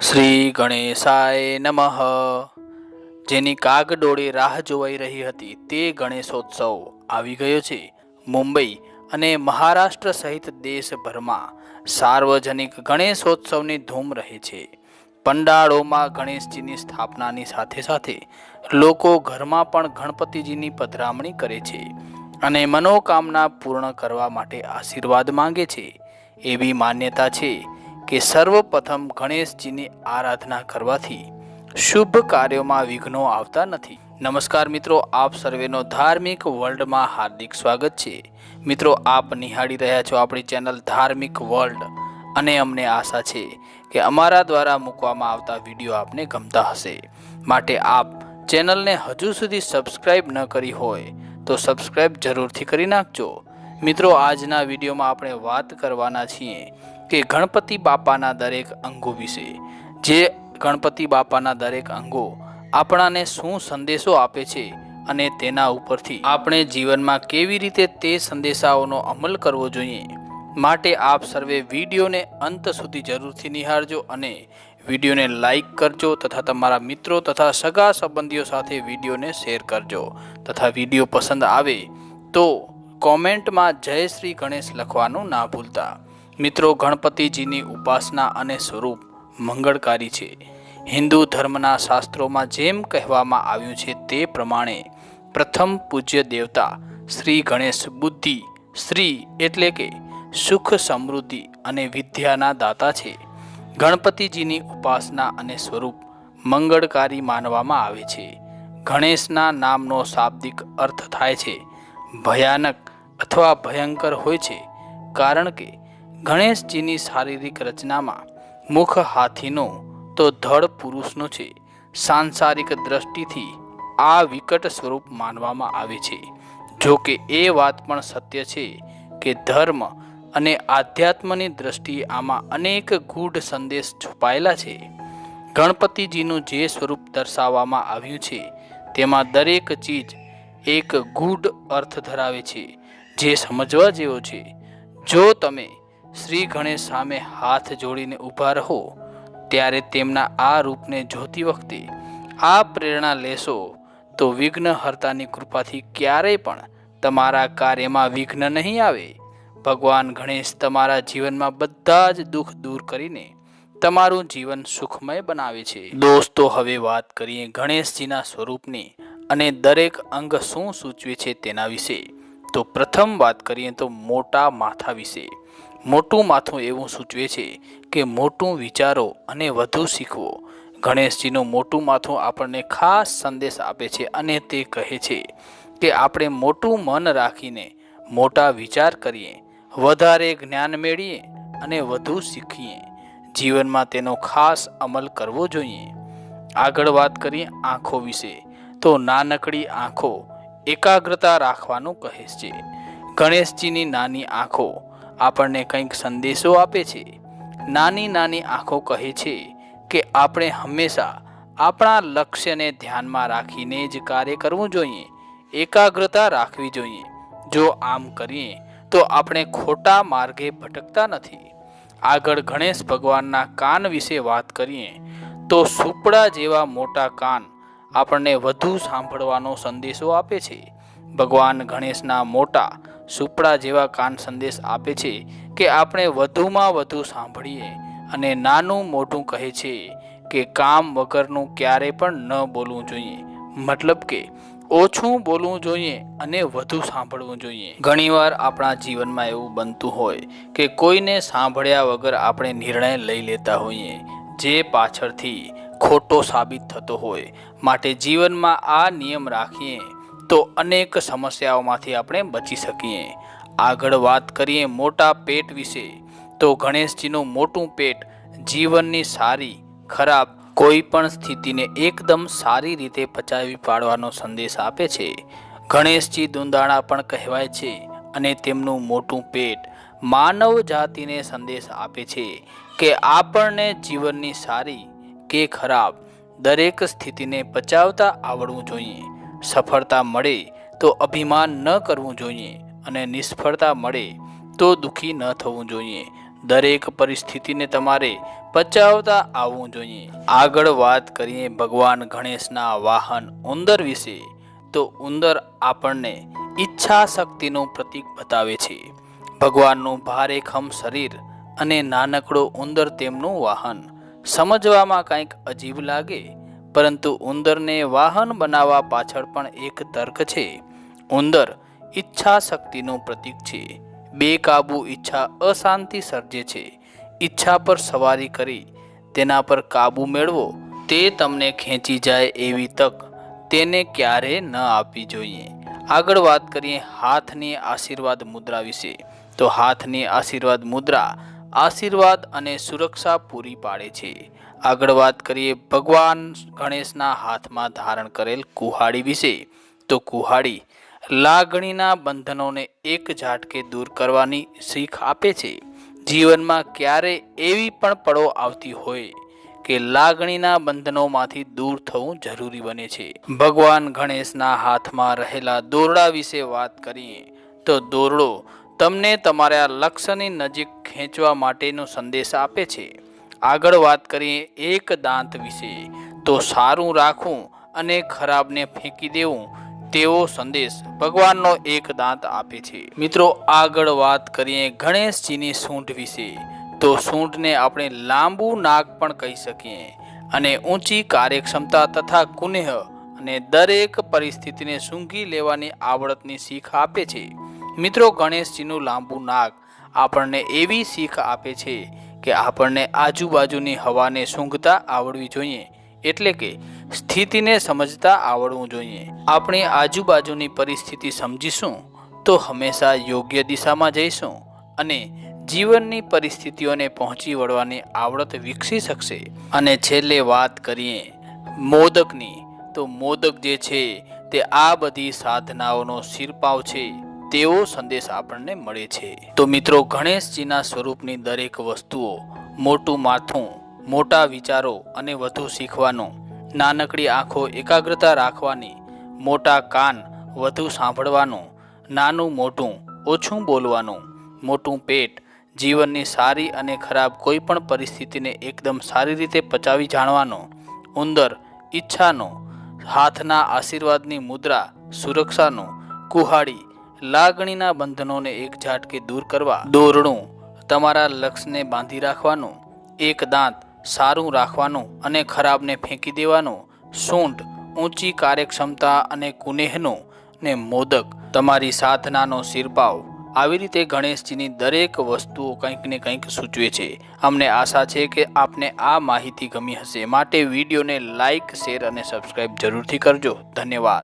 શ્રી ગણેશાય નમઃ. જેની કાગડોળે રાહ જોવાઈ રહી હતી તે ગણેશોત્સવ આવી ગયો છે. મુંબઈ અને મહારાષ્ટ્ર સહિત દેશભરમાં સાર્વજનિક ગણેશોત્સવની ધૂમ રહે છે. પંડાળોમાં ગણેશજીની સ્થાપનાની સાથે સાથે લોકો ઘરમાં પણ ગણપતિજીની પધરામણી કરે છે અને મનોકામના પૂર્ણ કરવા માટે આશીર્વાદ માંગે છે. એવી માન્યતા છે કે સર્વપ્રથમ ગણેશજીની આરાધના કરવાથી શુભ કાર્યોમાં વિઘ્નો આવતા નથી. નમસ્કાર મિત્રો, આપ સર્વેનો ધાર્મિક વર્લ્ડમાં હાર્દિક સ્વાગત છે. મિત્રો, આપ નિહાળી રહ્યા છો આપણી ચેનલ ધાર્મિક વર્લ્ડ અને અમને આશા છે કે અમારા દ્વારા મૂકવામાં આવતા વીડિયો આપને ગમતા હશે. માટે આપ ચેનલને હજુ સુધી સબસ્ક્રાઇબ ન કરી હોય તો સબસ્ક્રાઇબ જરૂરથી કરી નાખજો. મિત્રો, આજના વિડીયોમાં આપણે વાત કરવાના છીએ કે ગણપતિ બાપાના દરેક અંગો વિશે. જે ગણપતિ બાપાના દરેક અંગો આપણાને શું સંદેશો આપે છે અને તેના ઉપરથી આપણે જીવનમાં કેવી રીતે તે સંદેશાઓનો અમલ કરવો જોઈએ, માટે આપ સર્વે વિડીયોને અંત સુધી જરૂરથી નિહાળજો અને વિડીયોને લાઈક કરજો તથા તમારા મિત્રો તથા સગા સંબંધીઓ સાથે વિડીયોને શેર કરજો. તથા વીડિયો પસંદ આવે તો કોમેન્ટમાં જય શ્રી ગણેશ લખવાનું ના ભૂલતા. મિત્રો, ગણપતિજીની ઉપાસના અને સ્વરૂપ મંગળકારી છે. હિન્દુ ધર્મના શાસ્ત્રોમાં જેમ કહેવામાં આવ્યું છે તે પ્રમાણે પ્રથમ પૂજ્ય દેવતા શ્રી ગણેશ બુદ્ધિ, શ્રી એટલે કે સુખ સમૃદ્ધિ અને વિદ્યાના દાતા છે. ગણપતિજીની ઉપાસના અને સ્વરૂપ મંગળકારી માનવામાં આવે છે. ગણેશના નામનો શાબ્દિક અર્થ થાય છે ભયાનક અથવા ભયંકર હોય છે. કારણ કે ગણેશજીની શારીરિક રચનામાં મુખ હાથીનો તો ધડ પુરુષનો છે. સાંસારિક દ્રષ્ટિથી આ વિકટ સ્વરૂપ માનવામાં આવે છે. જો કે એ વાત પણ સત્ય છે કે ધર્મ અને આધ્યાત્મની દ્રષ્ટિએ આમાં અનેક ગૂઢ સંદેશ છુપાયેલા છે. ગણપતિજીનું જે સ્વરૂપ દર્શાવવામાં આવ્યું છે, તેમાં દરેક ચીજ એક ગૂઢ અર્થ ધરાવે છે, જે સમજવા જેવો છે. જો તમે શ્રી ગણેશ સામે હાથ જોડીને ઊભા રહો, ત્યારે તેમના આ રૂપને જોતી વખતે આ પ્રેરણા લેશો તો વિઘ્નહર્તાની કૃપાથી ક્યારેય પણ તમારા કાર્યમાં વિઘ્ન નહીં આવે. ભગવાન ગણેશ તમારા જીવનમાં બધા જ દુઃખ દૂર કરીને તમારું જીવન સુખમય બનાવે છે. દોસ્તો, હવે વાત કરીએ ગણેશજીના સ્વરૂપની અને દરેક અંગ શું સૂચવે છે તેના વિશે. તો પ્રથમ વાત કરીએ તો મોટા માથા વિશે. મોટું માથું એવું સૂચવે છે કે મોટું વિચારો અને વધુ શીખવો. ગણેશજીનું મોટું માથું આપણને ખાસ સંદેશ આપે છે અને તે કહે છે કે આપણે મોટું મન રાખીને મોટા વિચાર કરીએ, વધારે જ્ઞાન મેળવીએ અને વધુ શીખીએ. જીવનમાં તેનો ખાસ અમલ કરવો જોઈએ. આગળ વાત કરીએ આંખો વિશે, તો નાનકડી આંખો એકાગ્રતા રાખવાનું કહે છે. ગણેશજીની નાની આંખો આપણને કંઈક સંદેશો આપે છે. નાની નાની આંખો કહે છે કે આપણે હંમેશા આપણા લક્ષ્યને ધ્યાનમાં રાખીને જ કાર્ય કરવું જોઈએ. એકાગ્રતા રાખવી જોઈએ. જો આમ કરીએ તો આપણે ખોટા માર્ગે ભટકતા નથી. આગળ ગણેશ ભગવાનના કાન વિશે વાત કરીએ તો સુપડા જેવા મોટા કાન આપણને વધુ સાંભળવાનો સંદેશો આપે છે. ભગવાન ગણેશના મોટા સુપડા જેવા કાન સંદેશ આપે છે કે આપણે વધુમાં વધુ સાંભળીએ અને નાનું મોટું કહે છે કે કામ વગરનું ક્યારે પણ ન બોલવું જોઈએ. મતલબ કે ઓછું બોલવું જોઈએ અને વધુ સાંભળવું જોઈએ. ઘણીવાર આપણા જીવનમાં એવું બનતું હોય કે કોઈને સાંભળ્યા વગર આપણે નિર્ણય લઈ લેતા હોઈએ. જે પાછળથી ખોટો સાબિત થતો હોય. માટે જીવનમાં આ નિયમ રાખીએ તો અનેક સમસ્યાઓમાંથી આપણે બચી શકીએ. આગળ વાત કરીએ મોટા પેટ વિશે, તો ગણેશજીનું મોટું પેટ જીવનની સારી, ખરાબ કોઈ પણ સ્થિતિને એકદમ સારી રીતે પચાવી પાડવાનો સંદેશ આપે છે. ગણેશજી દુંદાણા પણ કહેવાય છે અને તેમનું મોટું પેટ માનવ જાતિને સંદેશ આપે છે કે આપણને જીવનની સારી કે ખરાબ દરેક સ્થિતિને પચાવતા આવડવું જોઈએ. સફળતા મળે તો અભિમાન ન કરવું જોઈએ અને નિષ્ફળતા મળે તો દુઃખી ન થવું જોઈએ. દરેક પરિસ્થિતિને તમારે પચાવતા આવવું જોઈએ. આગળ વાત કરીએ ભગવાન ગણેશના વાહન ઉંદર વિશે, તો ઉંદર આપણને ઈચ્છા શક્તિનું પ્રતીક બતાવે છે. ભગવાનનું ભારેખમ શરીર અને નાનકડો ઉંદર તેમનું વાહન. સમજવામાં કંઈક અજીબ લાગે પરંતુ ઉંદરને વાહન બનાવવા પાછળ પણ એક તર્ક છે. ઉંદર ઈચ્છા શક્તિનું પ્રતીક છે. બેકાબુ ઈચ્છા અશાંતિ સર્જે છે. ઈચ્છા પર સવારી કરી, તેના પર કાબુ મેળવો, તે તમને ખેંચી જાય એવી તક તેને ક્યારે ન આપવી જોઈએ. આગળ વાત કરીએ હાથની આશીર્વાદ મુદ્રા વિશે. તો હાથની આશીર્વાદ મુદ્રા આશીર્વાદ અને સુરક્ષા પૂરી પાડે છે. આગળ વાત કરીએ ભગવાન ગણેશના હાથમાં ધારણ કરેલ કુહાડી વિશે. તો કુહાડી લાગણીના બંધનોને એક ઝાટકે દૂર કરવાની શીખ આપે છે. જીવનમાં ક્યારે એવી પણ પળો આવતી હોય કે લાગણીના બંધનોમાંથી દૂર થવું જરૂરી બને છે. ભગવાન ગણેશના હાથમાં રહેલા દોરડા વિશે વાત કરીએ તો દોરડો તમને તમારા લક્ષ્યની નજીક ખેંચવા માટેનો સંદેશ આપે છે. આગળ વાત કરીએ એક દાંત વિશે, તો સારું રાખવું અને ખરાબને ફેંકી દેવું, તેવો સંદેશ ભગવાનનો એક દાંત આપે છે. મિત્રો, આગળ વાત કરીએ ગણેશજીની સૂંઢ વિશે, તો સૂંઢને આપણે લાંબુ નાક પણ કહી શકીએ અને ઊંચી કાર્યક્ષમતા તથા કુનેહ અને દરેક પરિસ્થિતિને સૂંઘી લેવાની આવડતની શીખ આપે છે. મિત્રો, ગણેશજીનું લાંબુ નાક આપણને એવી શીખ આપે છે કે આપણને આજુબાજુની હવાને સૂંઘતા આવડવી જોઈએ, એટલે કે સ્થિતિને સમજતા આવડવું જોઈએ. આપણી આજુબાજુની પરિસ્થિતિ સમજીશું તો હંમેશા યોગ્ય દિશામાં જઈશું અને જીવનની પરિસ્થિતિઓને પહોંચી વળવાની આવડત વિકસી શકશે. અને છેલ્લે વાત કરીએ મોદકની. તો મોદક જે છે તે આ બધી સાધનાઓનો શિરપાવ છે. તેવો સંદેશ આપણને મળે છે. તો મિત્રો, ગણેશજીના સ્વરૂપની દરેક વસ્તુઓ, મોટું માથું, મોટા વિચારો અને વધુ શીખવાનું, નાનકડી આંખો એકાગ્રતા રાખવાની, મોટા કાન વધુ સાંભળવાનું, નાનું મોટું ઓછું બોલવાનું, મોટું પેટ જીવનની સારી અને ખરાબ કોઈ પણ પરિસ્થિતિને એકદમ સારી રીતે પચાવી જાણવાનો, ઉંદર ઈચ્છાનો, હાથના આશીર્વાદની મુદ્રા સુરક્ષાનો, કુહાડી લાગણીના બંધનોને એક ઝાટકે દૂર કરવા દોરણું, તમારા લક્ષ્યને બાંધી રાખવાનું, એક દાંત સારું રાખવાનું અને ખરાબને ફેંકી દેવાનું સૂંઢ ઊંચી કાર્યક્ષમતા અને કુનેહનો ને મોદક, તમારી સાધનાનો શિરપાવ. આવી રીતે ગણેશજીની દરેક વસ્તુઓ કંઈક ને કંઈક સૂચવે છે. અમને આશા છે કે આપને આ માહિતી ગમી હશે. માટે વિડીયોને લાઇક શેર અને સબસ્ક્રાઈબ જરૂરથી કરજો. ધન્યવાદ.